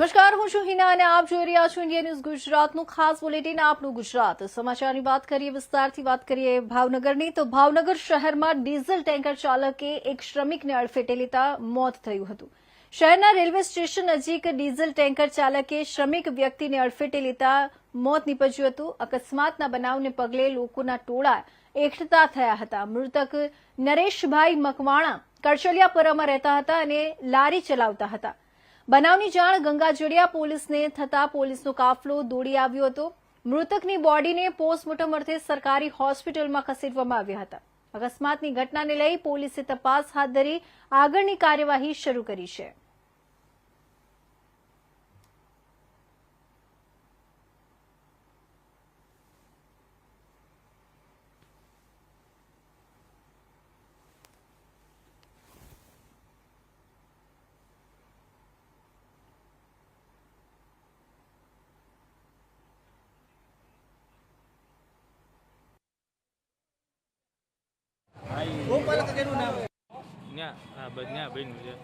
નમસ્કાર, હું છું હિના અને આપ જોઈ રહ્યા છો ઇન્ડિયા ન્યૂઝ ગુજરાતનું ખાસ બુલેટિન, આપનું ગુજરાત. સમાચારની વાત કરીએ, વિસ્તારથી વાત કરીએ ભાવનગરની, તો ભાવનગર શહેરમાં ડીઝલ ટેન્કર ચાલકે એક શ્રમિકને અડફેટે લેતા મોત થયું હતું. શહેરના રેલવે સ્ટેશન નજીક ડીઝલ ટેન્કર ચાલકે શ્રમિક વ્યક્તિને અડફેટે લેતા મોત નીપજ્યું હતું. અકસ્માતના બનાવને પગલે લોકોના ટોળા એકઠતા થયા હતા. મૃતક નરેશભાઈ મકવાણા કરચલિયાપુરામાં રહેતા હતા અને લારી ચલાવતા હતા. બનાવની જાણ ગંગાજળિયા પોલીસને થતા પોલીસનો કાફલો દોડી આવ્યો હતો. મૃતકની બોડીને પોસ્ટમોર્ટમ અર્થે સરકારી હોસ્પિટલમાં ખસેડવામાં આવ્યા હતા. અકસ્માતની ઘટનાને લઈ પોલીસે તપાસ હાથ ધરી આગળની કાર્યવાહી શરૂ કરી છે. હા બસ બન્યું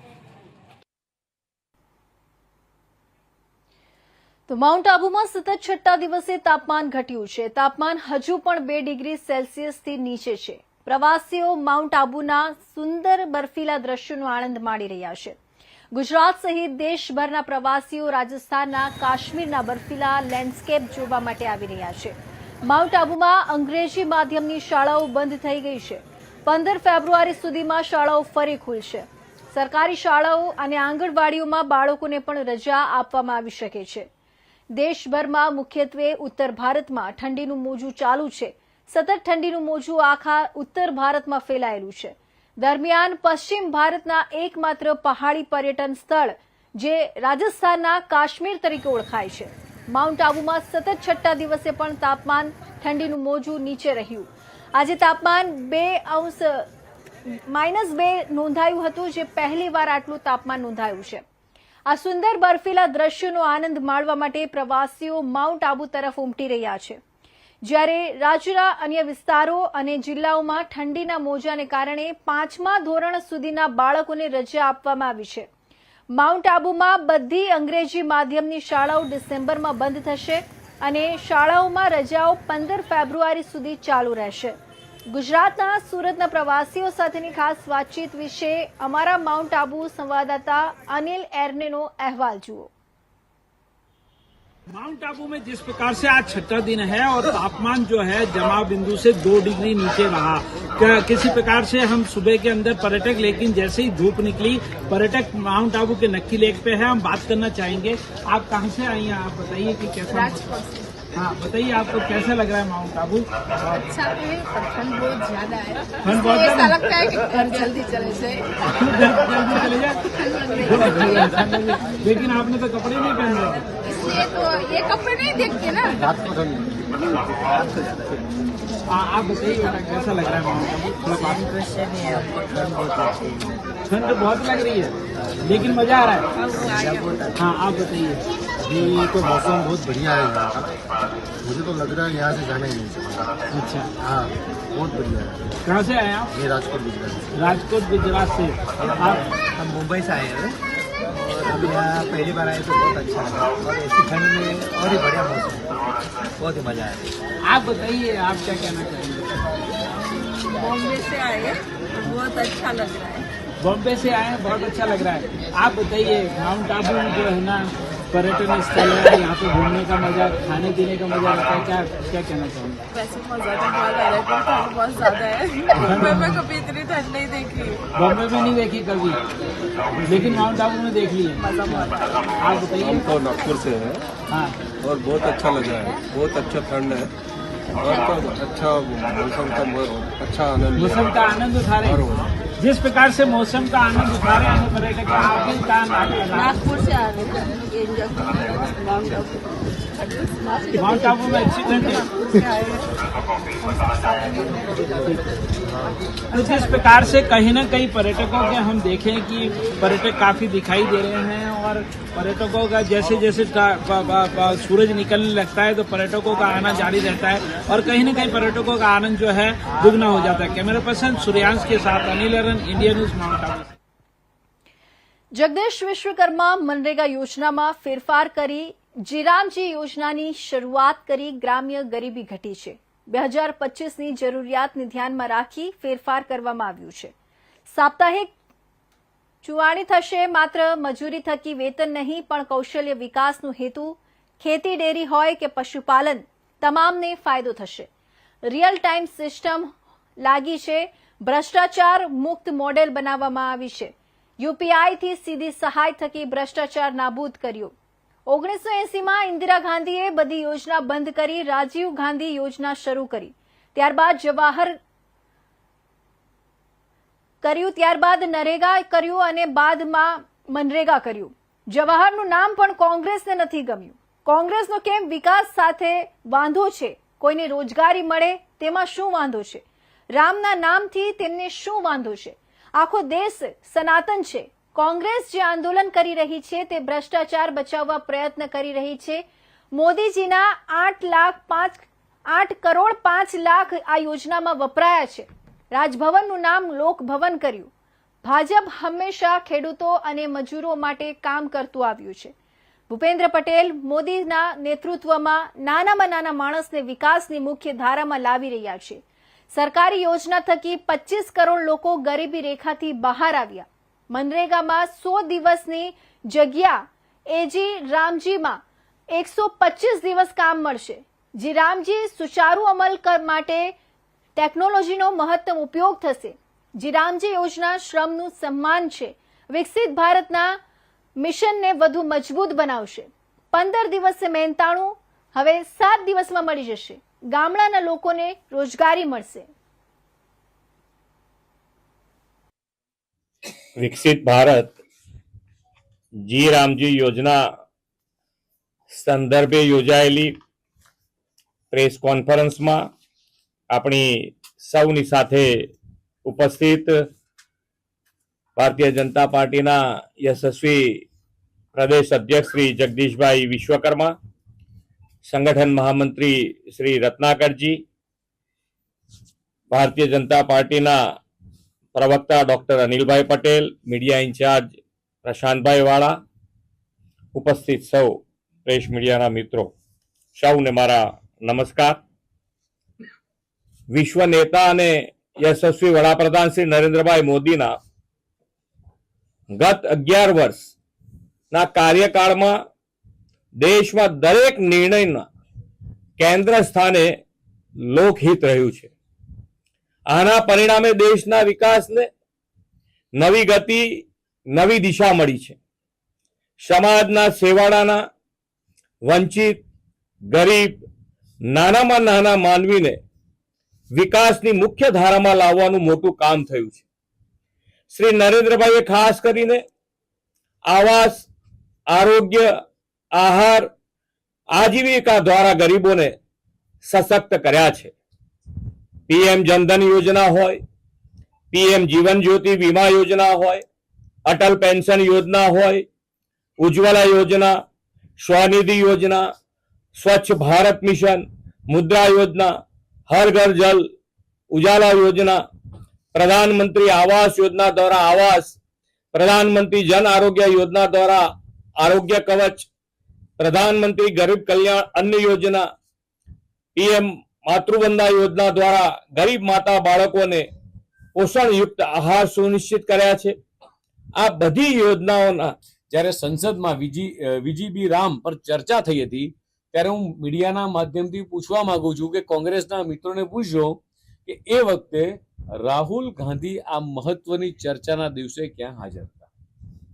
તો માઉન્ટ આબુમાં સતત છઠ્ઠા દિવસે તાપમાન ઘટ્યું છે. તાપમાન હજુ પણ બે ડિગ્રી સેલ્સિયસથી નીચે છે. પ્રવાસીઓ માઉન્ટ આબુના સુંદર બર્ફીલા દ્રશ્યોનો આનંદ માણી રહ્યા છે. ગુજરાત સહિત દેશભરના પ્રવાસીઓ રાજસ્થાનના કાશ્મીરના બર્ફીલા લેન્ડસ્કેપ જોવા માટે આવી રહ્યા છે. માઉન્ટ આબુમાં અંગ્રેજી માધ્યમની શાળાઓ બંધ થઈ ગઈ છે. પંદર ફેબ્રુઆરી સુધીમાં શાળાઓ ફરી ખુલશે. સરકારી શાળાઓ અને આંગણવાડીઓમાં બાળકોને પણ રજા આપવામાં આવી શકે છે. દેશભરમાં મુખ્યત્વે ઉત્તર ભારતમાં ઠંડીનું મોજું ચાલુ છે. સતત ઠંડીનું મોજું આખા ઉત્તર ભારતમાં ફેલાયેલું છે. દરમિયાન પશ્ચિમ ભારતના એકમાત્ર પહાડી પર્યટન સ્થળ, જે રાજસ્થાનના કાશ્મીર તરીકે ઓળખાય છે. માઉન્ટ આબુમાં સતત છઠ્ઠા દિવસે પણ તાપમાન ઠંડીનું મોજું નીચે રહ્યું. આજે તાપમાન બે અંશ, માઇનસ બે નોંધાયું હતું, જે પહેલીવાર આટલું તાપમાન નોંધાયું છે. આ સુંદર બર્ફીલા દ્રશ્યોનો આનંદ માણવા માટે પ્રવાસીઓ માઉન્ટ આબુ તરફ ઉમટી રહ્યા છે. જ્યારે રાજ્યના અન્ય વિસ્તારો અને જિલ્લાઓમાં ઠંડીના મોજાને કારણે પાંચમા ધોરણ સુધીના બાળકોને રજા આપવામાં આવી છે. માઉન્ટ આબુમાં બધી અંગ્રેજી માધ્યમની શાળાઓ ડિસેમ્બરમાં બંધ થશે. અને શાળાઓમાં રજાઓ પંદર ફેબ્રુઆરી સુધી ચાલુ રહેશે. ગુજરાતના સુરતના પ્રવાસીઓ સાથેની ખાસ વાતચીત વિશે અમારા માઉન્ટ આબુ સંવાદદાતા અનિલ એર્નેનો અહેવાલ જુઓ. माउंट आबू में जिस प्रकार से आज छठा दिन है और तापमान जो है जमाव बिंदु से दो डिग्री नीचे रहा। किसी प्रकार से हम सुबह के अंदर पर्यटक लेकिन जैसे ही धूप निकली पर्यटक माउंट आबू के नक्की लेक पे है। हम बात करना चाहेंगे। आप कहाँ से आई हैं? आप बताइए कि कैसा हाँ बताइए आपको कैसा लग रहा है माउंट आबू? अच्छा है पर ठंड बहुत ज़्यादा है। ठंड बहुत ऐसा ज़्यादा? लगता है कि घर जल्दी चले से जल्दी चले जाए? लेकिन आपने तो कपड़े नहीं पहन रखे। तो ये कपड़े नहीं देखते ना। आ- आप बताइए कैसा लग रहा है ठंड बहुत लग रही है लेकिन मज़ा आ रहा है। हाँ आप बताइए। अभी तो मौसम बहुत बढ़िया है यहाँ का। मुझे तो लग रहा है यहाँ से जाना ही नहीं अच्छा। हाँ बहुत बढ़िया है। कहाँ से आए आप? ये राजकोट गुजरात राजकोट गुजरात से। आप? हम मुंबई से आए हैं। और अभी यहाँ पहली बार आए तो बहुत अच्छा लगा और ऐसी ठंड में और ही बढ़िया मौसम बहुत ही मज़ा आया। आप बताइए आप क्या कहना चाहेंगे? बॉम्बे से आए हैं तो बहुत अच्छा लग रहा है। बॉम्बे से आए हैं बहुत अच्छा लग रहा है। आप बताइए माउंट आबू जो है ना पर्यटन स्थल है यहाँ पे घूमने का मज़ा खाने पीने का मज़ा आता है क्या क्या कहना चाहेंगे? वैसे मज़ा तो बहुत आ रहा है ठंड बहुत ज़्यादा है। मुंबई में कभी इतनी ठंड नहीं देखी। बॉम्बे में नहीं देखी कभी लेकिन माउंट आबू में देख ली है। मज़ा बहुत है। आप बताइए। हम तो नागपुर से हैं हाँ। और बहुत अच्छा लग रहा है बहुत अच्छा ठंड है। और तो अच्छा मौसम का अच्छा आनंद मौसम का आनंद उठा रहे हैं। जिस प्रकार से मौसम का आनंद उठा रहे हैं पर्यटक आप भी का आनंद उठा रहे हैं। नागपुर से आ रहे हैं enjoy mount Abu mount Abu में अच्छी ठंड है से आए हैं तो जिस प्रकार से कहीं ना कहीं पर्यटकों के हम देखें कि पर्यटक काफी दिखाई दे रहे हैं और पर्यटकों का जैसे जैसे टा- प- प- प- सूरज निकलने लगता है तो पर्यटकों का आना जारी रहता है और कहीं ना कहीं पर्यटकों का आनंद जो है दुगना हो जाता है कैमरा पर्सन सूर्यांश के साथ Anil Aran India news Mount Abu Jagdish Vishwakarma MNREGA યોજનામાં ફેરફાર કરી જીરામજી યોજનાની શરૂઆત કરી ગ્રામ્ય ગરીબી ઘટી છે. બે હજાર પચીસની જરૂરિયાતને ધ્યાનમાં રાખી ફેરફાર કરવામાં આવ્યું છે. સાપ્તાહિક ચુવાણી થશે, માત્ર મજૂરી થકી વેતન નહીં, પણ કૌશલ્ય વિકાસનો હેતુ ખેતી ડેરી હોય કે પશુપાલન, તમામને ફાયદો થશે. રિયલ ટાઈમ સિસ્ટમ લાગી છે. ભ્રષ્ટાચાર મુક્ત મોડેલ બનાવવામાં આવી છે. યુપીઆઈથી સીધી સહાય થકી ભ્રષ્ટાચાર નાબૂદ કર્યો. ઓગણીસો એસીમાં ઇન્દિરા ગાંધીએ બધી યોજના બંધ કરી, રાજીવ ગાંધી યોજના શરૂ કરી. ત્યારબાદ જવાહર કર્યું, ત્યારબાદ નરેગા કર્યું અને બાદમાં મનરેગા કર્યું. જવાહરનું નામ પણ કોંગ્રેસને નથી ગમ્યું. કોંગ્રેસનો કેમ વિકાસ સાથે વાંધો છે? કોઈને રોજગારી મળે, તેમાં શું વાંધો છે? રામના નામથી તેમને શું વાંધો છે? આખો દેશ સનાતન છે. કોંગ્રેસ જે આંદોલન કરી રહી છે તે ભ્રષ્ટાચાર બચાવવા પ્રયત્ન કરી રહી છે. મોદીજીના આઠ લાખ પાંચ આઠ કરોડ પાંચ લાખ આ યોજનામાં વપરાયા છે. રાજભવનનું નામ લોકભવન કર્યું. ભાજપ હંમેશા ખેડૂતો અને મજૂરો માટે કામ કરતું આવ્યું છે. ભૂપેન્દ્ર પટેલ મોદીના નેતૃત્વમાં નાનામાં નાના માણસને વિકાસની મુખ્ય ધારામાં લાવી રહ્યા છે. સરકારી યોજના થકી પચીસ કરોડ લોકો ગરીબી રેખાથી બહાર આવ્યા. મનરેગામાં સો દિવસની જગ્યા. એજી રામજીમાં એકસો પચીસ દિવસ કામ મળશે. જે રામજી સુચારુ અમલ માટે ટેકનોલોજીનો મહત્તમ ઉપયોગ થશે. જે રામજી યોજના શ્રમનું સન્માન છે. વિકસિત ભારતના મિશનને વધુ મજબૂત બનાવશે. પંદર દિવસે મહેનતાણું, હવે સાત દિવસમાં મળી જશે. ગામડાના લોકોને રોજગારી મળશે. વિકસિત ભારત જી રામજી યોજના સંદર્ભે યોજાયેલી પ્રેસ કોન્ફરન્સમાં આપણી સૌની સાથે ઉપસ્થિત ભારતીય જનતા પાર્ટીના યશસ્વી પ્રદેશ અધ્યક્ષ શ્રી જગદીશભાઈ વિશ્વકર્મા, સંગઠન મહામંત્રી શ્રી રત્નાકરજી, ભારતીય જનતા પાર્ટીના પ્રવક્તા ડોક્ટર અનિલભાઈ પટેલ, મીડિયા ઇન્ચાર્જ પ્રશાંતભાઈ વાળા ઉપસ્થિત સૌ પ્રેસ મીડિયાના મિત્રો. સૌને મારા નમસ્કાર. વિશ્વ નેતા અને યશસ્વી વડાપ્રધાન શ્રી નરેન્દ્રભાઈ મોદીના ગત અગિયાર વર્ષના કાર્યકાળમાં દેશમાં દરેક નિર્ણયના કેન્દ્ર સ્થાને લોકહિત રહ્યું છે. આના પરિણામે દેશના વિકાસને નવી ગતિ, નવી દિશા મળી છે. સમાજના સેવાળાના વંચિત, ગરીબ, નાનામાં નાના માનવીને વિકાસની મુખ્ય ધારામાં લાવવાનું મોટું કામ થયું છે. શ્રી નરેન્દ્રભાઈએ ખાસ કરીને આવાસ, આરોગ્ય, આહાર, આજીવિકા દ્વારા ગરીબોને સશક્ત કર્યા છે. પીએમ જનધન યોજના હોય, પીએમ જીવન જ્યોતિ વીમા યોજના હોય, અટલ પેન્શન યોજના હોય, ઉજ્જવલા યોજના, સ્વનિધિ યોજના, સ્વચ્છ ભારત મિશન, મુદ્રા યોજના, હર ઘર જલ, ઉજાલા યોજના, પ્રધાનમંત્રી આવાસ યોજના દ્વારા આવાસ, પ્રધાનમંત્રી જન આરોગ્ય યોજના દ્વારા આરોગ્ય કવચ, પ્રધાનમંત્રી ગરીબ કલ્યાણ અન્ન યોજના, પીએમ માતૃવંદના યોજના દ્વારા ગરીબ માતા બાળકોને પોષણયુક્ત આહાર સુનિશ્ચિત કર્યા છે. આ બધી યોજનાઓના જ્યારે સંસદમાં વિજી વિજીબી રામ પર ચર્ચા થઈ હતી, ત્યારે હું મીડિયાના માધ્યમથી પૂછવા માંગુ છું કે કોંગ્રેસના મિત્રોને પૂછજો કે એ વખતે રાહુલ ગાંધી આ મહત્વની ચર્ચાના દિવસે ક્યાં હાજર હતા?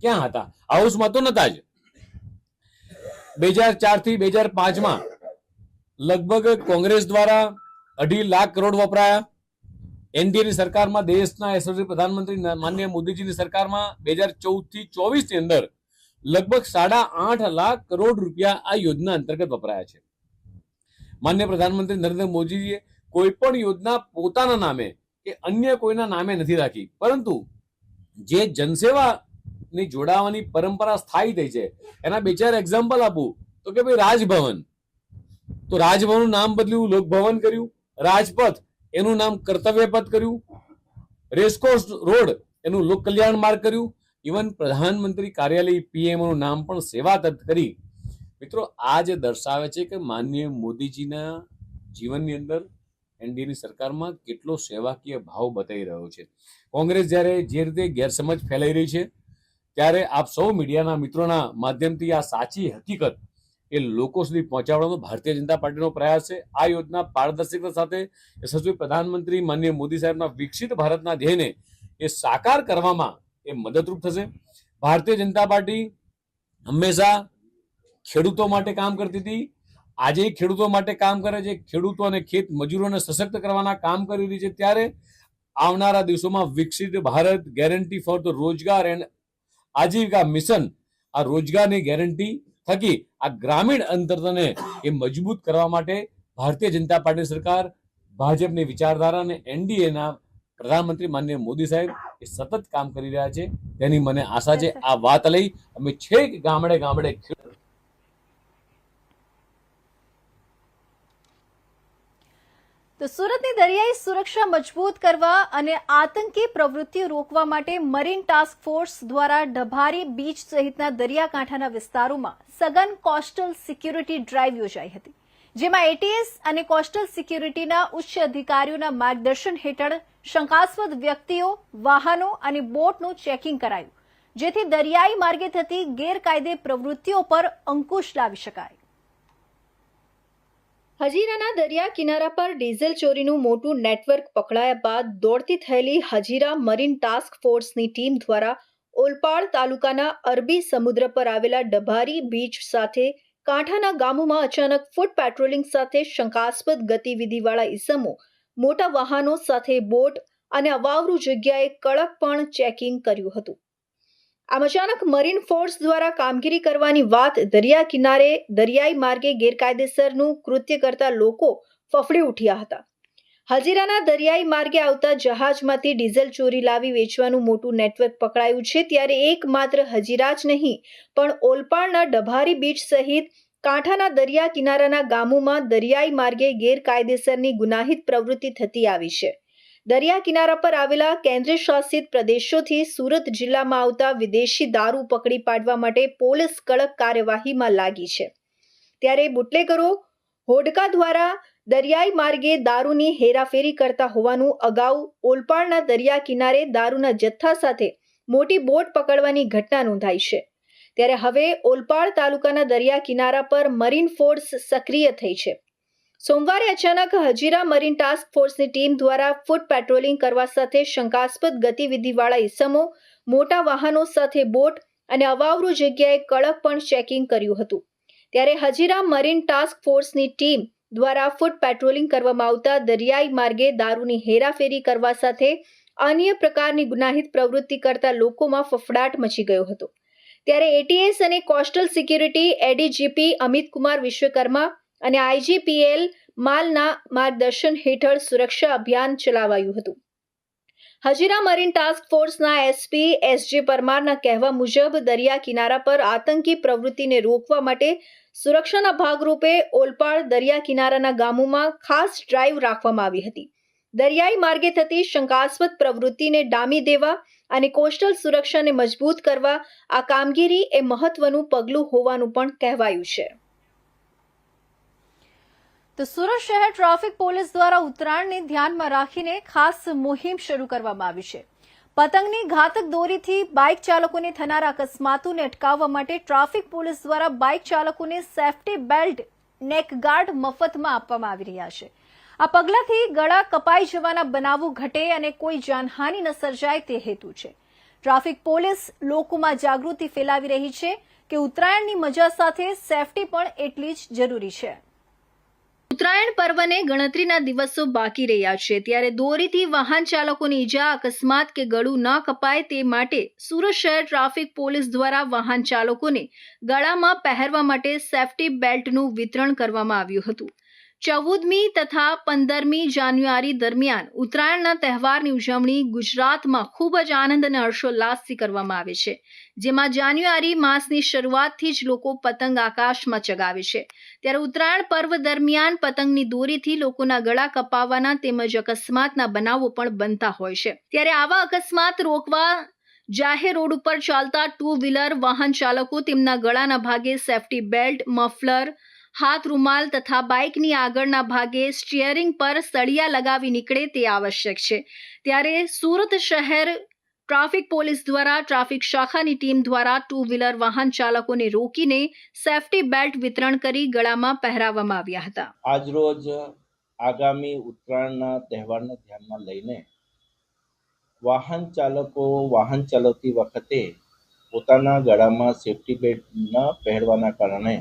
ક્યાં હતા? હાઉસમાં તો નતા જ. બે હજાર ચારથી બે હજાર પાંચમાં લગભગ કોંગ્રેસ દ્વારા અઢી લાખ કરોડ વપરાયા. એનડીએની સરકારમાં દેશના યશસ્વી પ્રધાનમંત્રી માનનીય મોદીજીની સરકારમાં બે હજાર ચૌદથી ચોવીસની અંદર લગભગ સાડા આઠ લાખ કરોડ રૂપિયા આ યોજના અંતર્ગત વપરાયા છે. માન્ય પ્રધાનમંત્રી નરેન્દ્ર મોદીજીએ કોઈ પણ યોજના પોતાના નામે કે અન્ય કોઈના નામે નથી રાખી. પરંતુ જે જનસેવાની જોડાવાની પરંપરા સ્થાયી થઈ છે, એના બે ચાર એક્ઝામ્પલ આપું. તો કે ભાઈ રાજભવન. તો રાજભવનનું નામ બદલ્યું, લોકભવન કર્યું, રાજપથ, એનું નામ કર્તવ્ય પથ કર્યું રેસકોર્સ રોડ, એનું લોક કલ્યાણ માર્ગ કર્યું, ઇવન પ્રધાનમંત્રી કાર્યાલય પીએમઓનું નામ પણ સેવા તત્ કરી. મિત્રો, આ જે દર્શાવે છે કે માનનીય મોદીજીના જીવનની અંદર એનડીએની સરકારમાં કેટલો સેવાકીય ભાવ બતાવી રહ્યો છે. કોંગ્રેસ જ્યારે જે રીતે ગેરસમજ ફેલાઈ રહી છે, ત્યારે આપ સૌ મીડિયાના મિત્રોના માધ્યમથી આ સાચી હકીકત એ લોકો સુધી પહોંચાડવાનો ભારતીય જનતા પાર્ટીનો પ્રયાસ છે. આ યોજના પારદર્શિકતા સાથે યશસ્વી પ્રધાનમંત્રી માનનીય મોદી સાહેબના વિકસિત ભારતના ધ્યેયને એ સાકાર કરવામાં એ મદદરૂપ થશે. ભારતીય જનતા પાર્ટી હંમેશા ખેડૂતો માટે કામ કરતી હતી. આજે ખેડૂતો માટે કામ કરે છે. ખેડૂતો અને ખેત મજૂરોને સશક્ત કરવાના કામ કરી રહી છે. ત્યારે આવનારા દિવસોમાં Viksit Bharat guarantee for the Rozgar and Ajeevika mission આ રોજગારની ગેરંટી થકી આ ગ્રામીણ અંતરને એ મજબૂત કરવા માટે ભારતીય જનતા પાર્ટી સરકાર ભાજપની વિચારધારા અને એનડીએના પ્રધાનમંત્રી માનનીય મોદી સાહેબ એ સતત કામ કરી રહ્યા છે. તેની મને આશા છે આ વાત લઈ અમે છેક ગામડે ગામડે ખેડૂત તો સુરતની દરિયાઈ સુરક્ષા મજબૂત કરવા અને આતંકી પ્રવૃત્તિઓ રોકવા માટે મરીન ટાસ્ક ફોર્સ દ્વારા ડભારી બીચ સહિતના દરિયાકાંઠાના વિસ્તારોમાં સઘન કોસ્ટલ સિક્યુરિટી ડ્રાઈવ યોજાઈ હતી, જેમાં એટીએસ અને કોસ્ટલ સિક્યુરિટીના ઉચ્ચ અધિકારીઓના માર્ગદર્શન હેઠળ શંકાસ્પદ વ્યક્તિઓ, વાહનો અને બોટનું ચેકિંગ કરાયું, જેથી દરિયાઈ માર્ગે થતી ગેરકાયદે પ્રવૃત્તિઓ પર અંકુશ લાવી શકાય. હજીરાના દરિયા કિનારા પર ડીઝલ ચોરીનું મોટું નેટવર્ક પકડાયા બાદ દોડતી થયેલી હજીરા મરીન ટાસ્ક ફોર્સની ટીમ દ્વારા ઓલપાડ તાલુકાના અરબી સમુદ્ર પર આવેલા ડભારી બીચ સાથે કાંઠાના ગામોમાં અચાનક ફૂટ પેટ્રોલિંગ સાથે શંકાસ્પદ ગતિવિધિવાળા ઈસમો મોટા વાહનો સાથે બોટ અને અવાવરૂ જગ્યાએ કડક પણ ચેકિંગ કર્યું હતું. આમ અચાનક મરીન ફોર્સ દ્વારા કામગીરી કરવાની વાત દરિયા કિનારે દરિયાઈ માર્ગે ગેરકાયદેસરનું કૃત્ય કરતા લોકો ફફડી ઉઠ્યા હતા. હજીરાના દરિયાઈ માર્ગે આવતા જહાજમાંથી ડીઝલ ચોરી લાવી વેચવાનું મોટું નેટવર્ક પકડાયું છે, ત્યારે એકમાત્ર હજીરા જ નહીં, પણ ઓલપાડના ડભારી બીચ સહિત કાંઠાના દરિયા કિનારાના ગામોમાં દરિયાઈ માર્ગે ગેરકાયદેસરની ગુનાહિત પ્રવૃત્તિ થતી આવી છે. દરિયા કિનારા પર આવેલા કેન્દ્ર શાસિત પ્રદેશોથી સુરત જિલ્લામાં આવતા વિદેશી દારૂ પકડી પાડવા માટે પોલીસ કડક કાર્યવાહીમાં લાગી છે. ત્યારે બુટલેગરો હોડકા દ્વારા દરિયાઈ માર્ગે દારૂની હેરાફેરી કરતા હોવાનું અગાઉ ઓલપાડના દરિયા કિનારે દારૂના જથ્થા સાથે મોટી બોટ પકડવાની ઘટના નોંધાઈ છે. ત્યારે હવે ઓલપાડ તાલુકાના દરિયા કિનારા પર મરીન ફોર્સ સક્રિય થઈ છે. સોમવારે અચાનક હજીરા મરીન ટાસ્ક ફોર્સની ટીમ દ્વારા ફૂટ પેટ્રોલિંગ કરવા સાથે શંકાસ્પદ ગતિવિધિવાળા ઇસમો મોટા વાહનો સાથે બોટ અને અવાવરુ જગ્યાએ કડક પણ ચેકિંગ કર્યું હતું. ત્યારે હજીરા મરીન ટાસ્ક ફોર્સની ટીમ દ્વારા ફૂટ પેટ્રોલિંગ કરવામાં આવતા દરિયાઈ માર્ગે દારૂની હેરાફેરી કરવા સાથે અન્ય પ્રકારની ગુનાહિત પ્રવૃત્તિ કરતા લોકોમાં ફફડાટ મચી ગયો હતો. ત્યારે એટીએસ અને coastal security ADGP Amit Kumar Vishwakarma અને આઈજીપીએલ માલના માર્ગદર્શન હેઠળ સુરક્ષા અભિયાન ચલાવાયું હતું. હજીરા મરીન ટાસ્ક ફોર્સના એસપી એસજી પરમારના કહેવા મુજબ દરિયા કિનારા પર આતંકી પ્રવૃત્તિને રોકવા માટે સુરક્ષાના ભાગરૂપે ઓલપાડ દરિયા કિનારાના ગામોમાં ખાસ ડ્રાઈવ રાખવામાં આવી હતી. દરિયાઈ માર્ગે થતી શંકાસ્પદ પ્રવૃત્તિને ડામી દેવા અને કોસ્ટલ સુરક્ષાને મજબૂત કરવા આ કામગીરી એ મહત્વનું પગલું હોવાનું પણ કહેવાયું છે. તો સુરત શહેર ટ્રાફિક પોલીસ દ્વારા ઉત્તરાયણને ધ્યાનમાં રાખીને ખાસ મુહિમ શરૂ કરવામાં આવી છે. પતંગની ઘાતક દોરીથી બાઇક ચાલકોને થનારા અકસ્માતોને અટકાવવા માટે ટ્રાફિક પોલીસ દ્વારા બાઇક ચાલકોને સેફટી બેલ્ટ નેકગાર્ડ મફતમાં આપવામાં આવી રહ્યા છે. આ પગલાંથી ગળા કપાઈ જવાના બનાવો ઘટે અને કોઈ જાનહાનિ ન સર્જાય તે હેતુ છે. ટ્રાફિક પોલીસ લોકોમાં જાગૃતિ ફેલાવી રહી છે કે ઉત્તરાયણની મજા સાથે સેફટી પણ એટલી જ જરૂરી છે. ઉત્તરાયણ પર્વને ગણતરીના દિવસો બાકી રહ્યા છે. ત્યારે દોરીથી વાહન ચાલકોની ઈજા, અકસ્માત કે ગળું ન કપાય તે માટે સુરત શહેર ટ્રાફિક પોલીસ દ્વારા વાહન ચાલકોને ગળામાં પહેરવા માટે સેફટી બેલ્ટનું વિતરણ કરવામાં આવ્યું હતું. ચૌદમી તથા પંદરમી જાન્યુઆરી દરમિયાન ઉત્તરાયણના તહેવારની ઉજવણી ગુજરાતમાં ખૂબ જ આનંદ અને હર્ષોલ્લાસથી કરવામાં આવે છે. જેમાં જાન્યુઆરી માસની શરૂઆતથી જ લોકો પતંગ આકાશમાં ચગાવે છે. ત્યારે ઉત્તરાયણ પર્વ દરમિયાન પતંગની દોરીથી લોકોના ગળા કપાવવાના તેમજ અકસ્માતના બનાવો પણ બનતા હોય છે. ત્યારે આવા અકસ્માત રોકવા જાહેર રોડ ઉપર ચાલતા ટુ વ્હીલર વાહન ચાલકો તેમના ગળાના ભાગે સેફટી બેલ્ટ, મફલર, હાથ રૂમાલ તથા બાઇકની આગળના ભાગે સ્ટિયરિંગ પર સળિયા લગાવી નીકળે તે આવશ્યક છે. ત્યારે સુરત શહેર ટ્રાફિક પોલીસ દ્વારા ટ્રાફિક શાખાની ટીમ દ્વારા ટુ વ્હીલર વાહન ચાલકોને રોકીને સેફટી બેલ્ટ વિતરણ કરી ગળામાં પહેરાવવામાં આવ્યા હતા. આજરોજ આગામી ઉત્તરાયણના તહેવારને ધ્યાનમાં લઈને વાહન ચાલકો, વાહન ચલાવતી વખતે પોતાના ગળામાં સેફટી બેલ્ટ ન પહેરવાના કારણે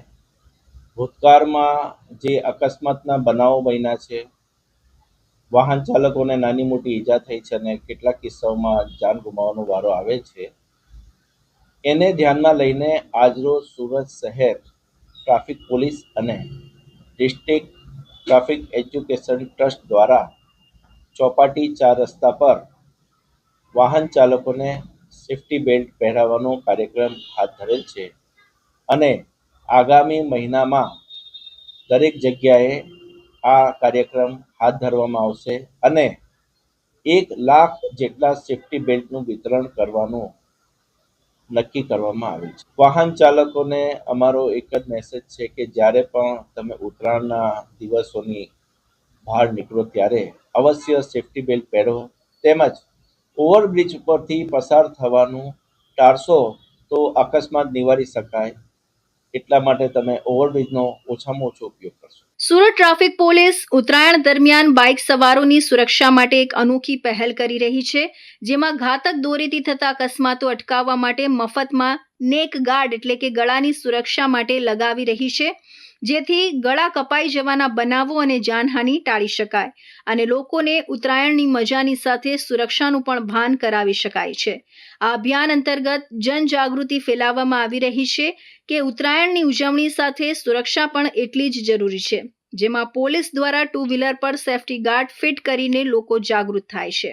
ભૂતકાળમાં જે અકસ્માતના બનાવો બન્યા છે વાહન ચાલકોને નાની મોટી ઈજા થઈ છે અને કેટલાક કિસ્સાઓમાં જાન ગુમાવવાનો વારો આવે છે. એને ધ્યાનમાં લઈને આજરોજ સુરત શહેર ટ્રાફિક પોલીસ અને ડિસ્ટ્રિક્ટ ટ્રાફિક એજ્યુકેશન ટ્રસ્ટ દ્વારા ચોપાટી ચાર રસ્તા પર વાહન ચાલકોને સેફટી બેલ્ટ પહેરાવવાનો કાર્યક્રમ હાથ ધરેલ છે. અને આગામી મહિનામાં દરેક જગ્યાએ આ કાર્યક્રમ હાથ ધરવામાં આવશે અને એક લાખ જેટલા સેફ્ટી બેલ્ટનું વિતરણ કરવાનું નક્કી કરવામાં આવ્યું છે. વાહન ચાલકોને અમારો એક જ મેસેજ છે કે જ્યારે પણ તમે ઉત્તરાયણના દિવસોની બહાર નીકળો ત્યારે અવશ્ય સેફ્ટી બેલ્ટ પહેરો. તેમજ ઓવરબ્રિજ ઉપરથી પસાર થવાનું ટાળશો તો અકસ્માત નિવારી શકાય. એટલા માટે તમે ઓવરબ્રિજનો ઓછામાં ઓછો ઉપયોગ કરશો. સુરત ટ્રાફિક પોલીસ ઉત્તરાયણ દરમિયાન બાઇક સવારોની સુરક્ષા માટે એક અનોખી પહેલ કરી રહી છે, જેમાં ઘાતક દોરીથી થતા અકસ્માતો અટકાવવા માટે મફતમાં નેક ગાર્ડ એટલે કે ગળાની સુરક્ષા માટે લગાવી રહી છે, જેથી ગળા કપાઈ જવાના બનાવો અને જાનહાનિ ટાળી શકાય અને લોકોને ઉત્તરાયણની મજાની સાથે સુરક્ષાનું પણ ભાન કરાવી શકાય છે. આ અભિયાન અંતર્ગત જનજાગૃતિ ફેલાવવામાં આવી રહી છે કે ઉત્તરાયણની ઉજવણી સાથે સુરક્ષા પણ એટલી જ જરૂરી છે, જેમાં પોલીસ દ્વારા ટુ વ્હીલર પર સેફટી ગાર્ડ ફિટ કરીને લોકો જાગૃત થાય છે.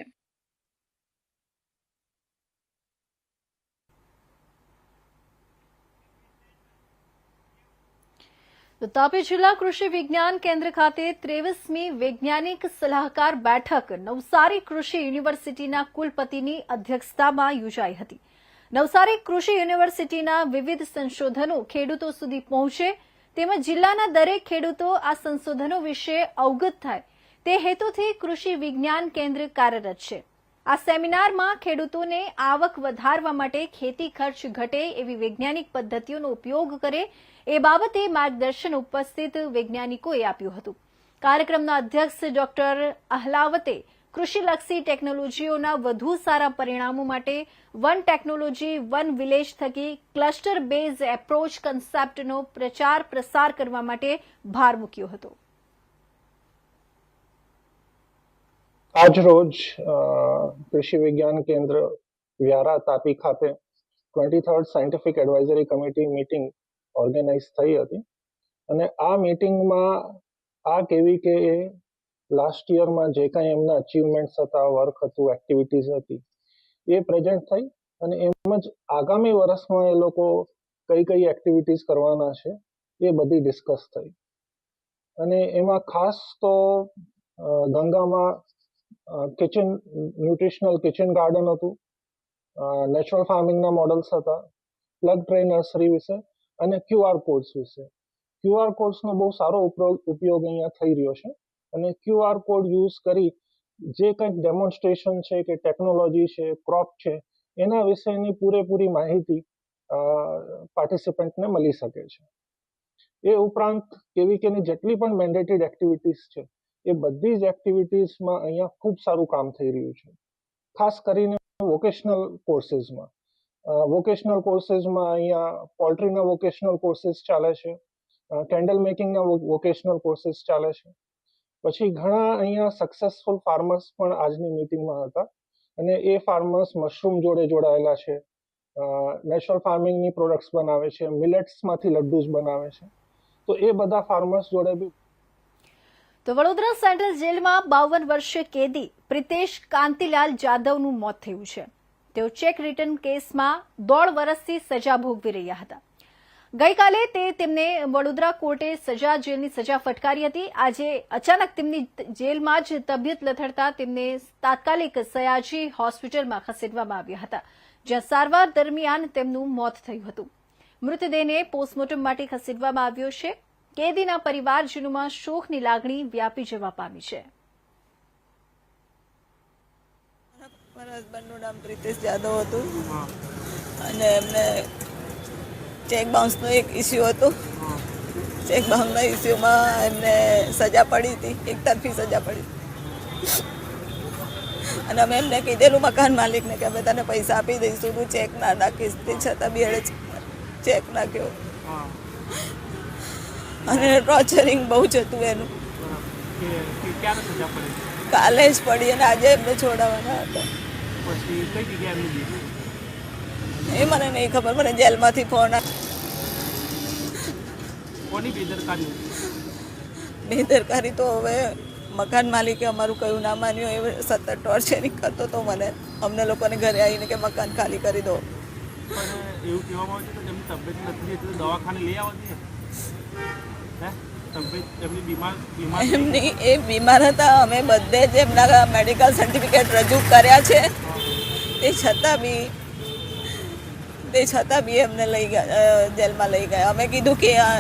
તો તાપી જિલ્લા કૃષિ વિજ્ઞાન કેન્દ્ર ખાતે ત્રેવીસમી વૈજ્ઞાનિક સલાહકાર બેઠક નવસારી કૃષિ યુનિવર્સિટીના કુલપતિની અધ્યક્ષતામાં યોજાઈ હતી. નવસારી કૃષિ યુનિવર્સિટીના વિવિધ સંશોધનો ખેડૂતો સુધી પહોંચે તેમજ જિલ્લાના દરેક ખેડૂતો આ સંશોધનો વિશે અવગત થાય. તે હેતુથી કૃષિ વિજ્ઞાન કેન્દ્ર કાર્યરત છે. આ સેમિનારમાં ખેડૂતોને આવક વધારવા માટે ખેતી ખર્ચ ઘટે એવી વૈજ્ઞાનિક પદ્ધતિઓનો ઉપયોગ કરે એ બાબતે માર્ગદર્શન ઉપસ્થિત વૈજ્ઞાનિકોએ આપ્યું હતું. કાર્યક્રમના અધ્યક્ષ ડોક્ટર અહલાવતે કૃષિલક્ષી ટેકનોલોજીઓના વધુ સારા પરિણામો માટે વન ટેકનોલોજી, વન વિલેજ થકી ક્લસ્ટર બેઝ એપ્રોચ કન્સેપ્ટનો પ્રચાર પ્રસાર કરવા માટે ભાર મૂક્યો હતો. આજરોજ કૃષિ વિજ્ઞાન કેન્દ્ર વ્યારા તાપી ખાતે twenty third scientific advisory committee meeting organise થઈ હતી. અને આ મીટિંગમાં આ કેવી કે લાસ્ટ યરમાં જે કાંઈ એમના અચીવમેન્ટ્સ હતા વર્ક હતું એક્ટિવિટીઝ હતી, એ પ્રેઝન્ટ થઈ અને એમ જ આગામી વર્ષમાં એ લોકો કઈ કઈ એક્ટિવિટીઝ કરવાના છે, એ બધી ડિસ્કસ થઈ. અને એમાં ખાસ તો ગંગામાં કિચન ન્યુટ્રિશનલ કિચન ગાર્ડન હતું નેચરલ ફાર્મિંગના મોડલ્સ હતા પ્લગ ટ્રે નર્સરી વિશે અને ક્યુઆર કોડ્સ વિશે. ક્યુઆર કોડ્સનો બહુ સારો ઉપયોગ ઉપયોગ અહીંયા થઈ રહ્યો છે. અને ક્યુઆર કોડ યુઝ કરી જે કંઈક ડેમોન્સ્ટ્રેશન છે કે ટેકનોલોજી છે ક્રોપ છે, એના વિશેની પૂરેપૂરી માહિતી પાર્ટિસિપન્ટને મળી શકે છે. એ ઉપરાંત કેવી કેની જેટલી પણ મેન્ડેટેડ એક્ટિવિટીઝ છે, એ બધી જ એક્ટિવિટીઝમાં અહીંયા ખૂબ સારું કામ થઈ રહ્યું છે. ખાસ કરીને વોકેશનલ કોર્સીસમાં વોકેશનલ કોર્સીસમાં અહીંયા પોલ્ટ્રીના વોકેશનલ કોર્સિસ ચાલે છે કેન્ડલ મેકિંગના વોકેશનલ કોર્સીસ ચાલે છે. પછી ઘણા અહીંયા સક્સેસફુલ ફાર્મર્સ પણ આજની મિટિંગમાં હતા. અને એ ફાર્મર્સ મશરૂમ જોડે જોડાયેલા છે. નેચરલ ફાર્મિંગની પ્રોડક્ટ્સ બનાવે છે મિલેટ્સમાંથી લડ્ડુસ બનાવે છે. તો એ બધા ફાર્મર્સ જોડે બી તો વડોદરા સેન્ટ્રલ જેલમાં બાવન વર્ષીય કેદી પ્રિતેશ કાંતિલાલ જાદવનું મોત થયું છે. તેઓ ચેક રિટર્ન કેસમાં દોઢ વર્ષથી સજા ભોગવી રહ્યા હતા. ગઈકાલે તે તેમને વડોદરા કોર્ટે સજા જેલની સજા ફટકારી હતી. આજે અચાનક તેમની જેલમાં જ તબિયત લથડતા તેમને તાત્કાલિક સયાજી હોસ્પિટલમાં ખસેડવામાં આવ્યા હતા જ્યાં સારવાર દરમિયાન તેમનું મોત થયું હતું. મૃતદેહને પોસ્ટમોર્ટમ માટે ખસેડવામાં આવ્યો છે. કેદીના પરિવારજનોમાં શોકની લાગણી વ્યાપી જવા પામી છે. મારા હસબન્ડનું નામ પ્રિતેશ જાદવ હતું. અને એમને ચેક બાઉન્સનો એક ઇસ્યુ હતો. ચેક બાઉન્સના ઇસ્યુમાં એમને સજા પડી હતી. એક તરફી સજા પડી અને અમે એમને કીધેલું મકાન માલિકને કે અમે તને પૈસા આપી દઈશું. તું ચેક ના નાખીશ. તે છતાં બી ચેક નાખ્યો અને ટોર્ચરિંગ બહુ જ હતું એનું. કાલે જ પડી અને આજે એમને છોડાવવાના હતા. એ મને નહીં ખબર. મને જેલમાંથી ફોન કોની બેદરકારી બેદરકારી તો હવે મકાન માલિકે અમારું કયું ના માન્યું એ સતત ટોર્ચરિંગ કરતો તો મને. અમને લોકોને ઘરે આવીને કે મકાન ખાલી કરી દો. એવું કહેવામાં આવે છે કે એમની તબિયત નથી એટલે દવાખાને લઈ આવવા હે? બીમાર બીમાર એમની એ બીમાર હતા. અમે બધે જ એમના મેડિકલ સર્ટિફિકેટ રજૂ કર્યા છે. તે છતાં બી તે છતાં બી એમને લઈ ગયા જેલમાં લઈ ગયા. અમે કીધું કે આ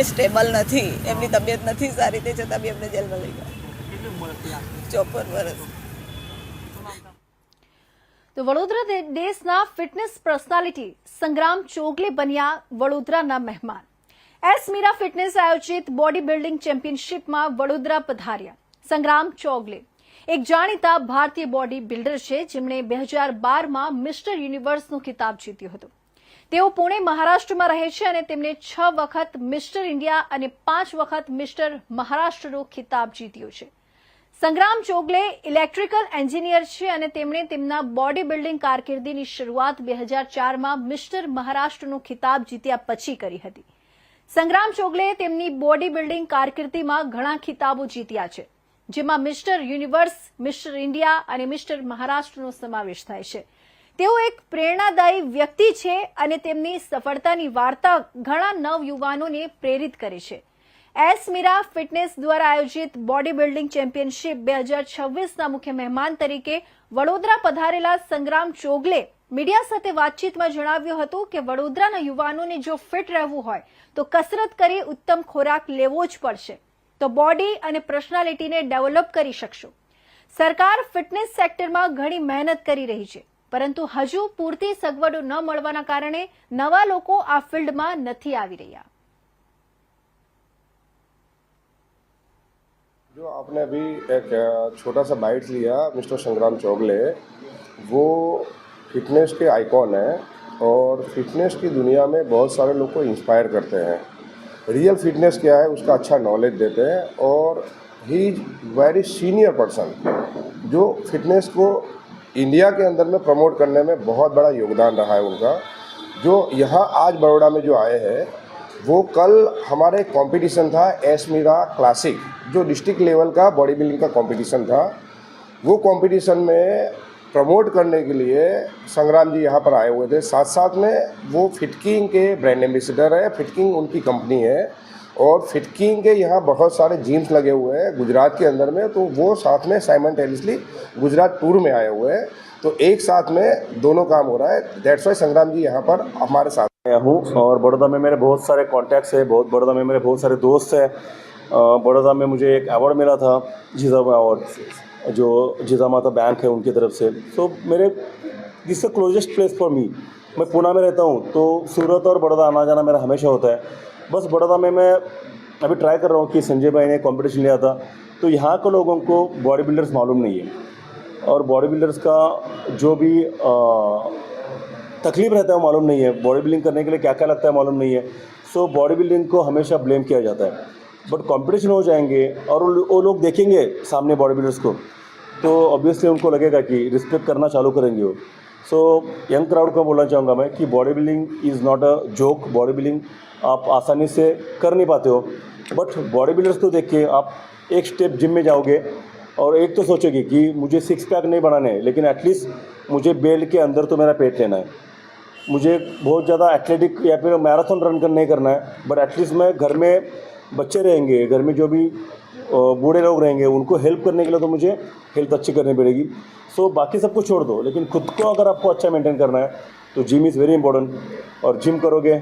એ સ્ટેબલ નથી એમની તબિયત નથી સારી તે છતાં બી એમને જેલમાં લઈ ગયા. ચોપન વર્ષ. તો વડોદરા દેશના ફિટનેસ પર્સનાલિટી સંગ્રામ ચોગલે બન્યા વડોદરાના મહેમાન. એસ મીરા ફિટનેસ આયોજિત બોડી બિલ્ડિંગ ચેમ્પિયનશિપમાં વડોદરા પધાર્યા સંગ્રામ ચોગલે. એક જાણીતા ભારતીય બોડી બિલ્ડર છે, જેમણે બે હજાર બારમાં મિસ્ટર યુનિવર્સનો ખિતાબ જીત્યો હતો. તેઓ પુણે, મહારાષ્ટ્રમાં રહે છે અને તેમણે છ વખત મિસ્ટર ઇન્ડિયા અને પાંચ વખત મિસ્ટર મહારાષ્ટ્રનો ખિતાબ જીત્યો છે. સંગ્રામ ચોગલે ઇલેક્ટ્રિકલ એન્જિનિયર છે અને તેમણે તેમના બોડી બિલ્ડિંગ કારકિર્દીની શરૂઆત બે હજાર ચારમાં મિસ્ટર મહારાષ્ટ્રનો ખિતાબ જીત્યા પછી કરી હતી. સંગ્રામ ચોગલે તેમની બોડી બિલ્ડિંગ કારકિર્દીમાં ઘણા ખિતાબો જીત્યા છે. જેમાં મિસ્ટર યુનિવર્સ, મિસ્ટર ઇન્ડિયા અને મિસ્ટર મહારાષ્ટ્રનો સમાવેશ થાય છે. તેઓ એક પ્રેરણાદાયી વ્યક્તિ છે અને તેમની સફળતાની વાર્તા ઘણા નવયુવાનોને પ્રેરિત કરે છે. એસ મીરા ફિટનેસ દ્વારા આયોજિત બોડી બિલ્ડિંગ ચેમ્પિયનશિપ બે હજાર છવ્વીસના મુખ્ય મહેમાન તરીકે વડોદરા પધારેલા સંગ્રામ ચોગલે મીડિયા સાથે વાતચીતમાં જણાવ્યું હતું કે વડોદરાના યુવાનોને જો ફિટ રહેવું હોય તો કસરત કરી ઉત્તમ ખોરાક લેવો જ પડશે. તો બોડી અને પર્સનાલિટીને ડેવલપ કરી શકશો સરકાર ફિટનેસ સેક્ટરમાં ઘણી મહેનત કરી રહી છે પરંતુ હજુ પૂરતી સગવડો ન મળવાના કારણે નવા લોકો આ ફિલ્ડમાં નથી આવી રહ્યા जो आपने अभी एक अ, छोटा सा बाइट लिया मिस्टर संग्राम चौगले वो फिटनेस के आइकॉन हैं और फिटनेस की दुनिया में बहुत सारे लोग को इंस्पायर करते हैं रियल फिटनेस क्या है, उसका अच्छा नॉलेज देते हैं और he is very senior person जो फिटनेस को इंडिया के अंदर में प्रमोट करने में बहुत बड़ा योगदान रहा है उनका। जो यहाँ आज बड़ोड़ा में जो आए हैं, वो कल हमारे कंपटीशन था एस मीरा क्लासिक जो डिस्ट्रिक्ट लेवल का बॉडी बिल्डिंग का कंपटीशन था। वो कंपटीशन में प्रमोट करने के लिए संग्राम जी यहाँ पर आए हुए थे। साथ साथ में वो फिटकिंग के ब्रांड एम्बेसडर है, फिटकिंग उनकी कंपनी है और फिटकिंग के यहाँ बहुत सारे जिम्स लगे हुए हैं गुजरात के अंदर में तो वो साथ में साइमल्टेनियसली गुजरात टूर में आए हुए हैं। तो एक साथ में दोनों काम हो रहा है। दैट्स वाई संग्राम जी यहाँ पर हमारे साथ आया हूँ और बड़ौदा में मेरे बहुत सारे कॉन्टैक्ट्स है, बहुत बड़ौदा में मेरे बहुत सारे दोस्त हैं। बड़ौदा में मुझे एक अवार्ड मिला था, जीजाबा अवार्ड जो जीजामाता बैंक है उनकी तरफ़ से। सो मेरे this the closest place for me मैं पूना में रहता हूँ तो सूरत और बड़ौदा आना जाना मेरा हमेशा होता है। बस बड़ौदा में मैं अभी ट्राई कर रहा हूँ कि संजय भाई ने कंपटीशन लिया था। तो यहाँ के लोगों को बॉडी बिल्डर्स मालूम नहीं है। और बॉडी बिल्डर्स का जो भी अ, तकलीफ़ रहता है मालूम नहीं है। बॉडी बिल्डिंग करने के लिए क्या क्या लगता है मालूम नहीं है। सो बॉडी बिल्डिंग को हमेशा ब्लेम किया जाता है। बट कंपटीशन हो जाएँगे और वो लोग देखेंगे सामने बॉडी बिल्डर्स को। तो ऑब्वियसली उनको लगेगा कि रिस्पेक्ट करना चालू करेंगे वो। सो यंग क्राउड को बोलना चाहूँगा मैं कि body building is not a joke body building आप आसानी से कर नहीं पाते हो। बट बॉडी बिल्डर्स को देख के आप एक स्टेप जिम में जाओगे और एक तो सोचोगे कि मुझे सिक्स पैक नहीं बनाने हैं, लेकिन एटलीस्ट मुझे बेल्ट के अंदर तो मेरा पेट लेना है। मुझे बहुत ज़्यादा एथलेटिक या फिर मैराथन रन कर नहीं करना है बट एटलीस्ट मैं घर में बच्चे रहेंगे घर में जो भी अ, बूढ़े लोग रहेंगे उनको हेल्प करने के लिए तो मुझे हेल्थ अच्छी करनी पड़ेगी सो बाकी सब कुछ छोड़ दो लेकिन खुद को अगर आपको अच्छा मेंटेन करना है तो जिम इज़ वेरी इंपॉर्टेंट और जिम करोगे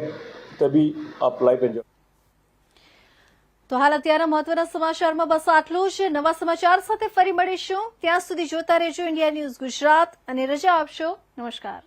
तभी आप लाइफ एंजॉय તો હાલ અત્યારના મહત્વના સમાચારમાં બસ આટલું જ નવા સમાચાર સાથે ફરી મળીશું ત્યાં સુધી જોતા રહેજો ઇન્ડિયા ન્યૂઝ ગુજરાત અને રજા આપશો નમસ્કાર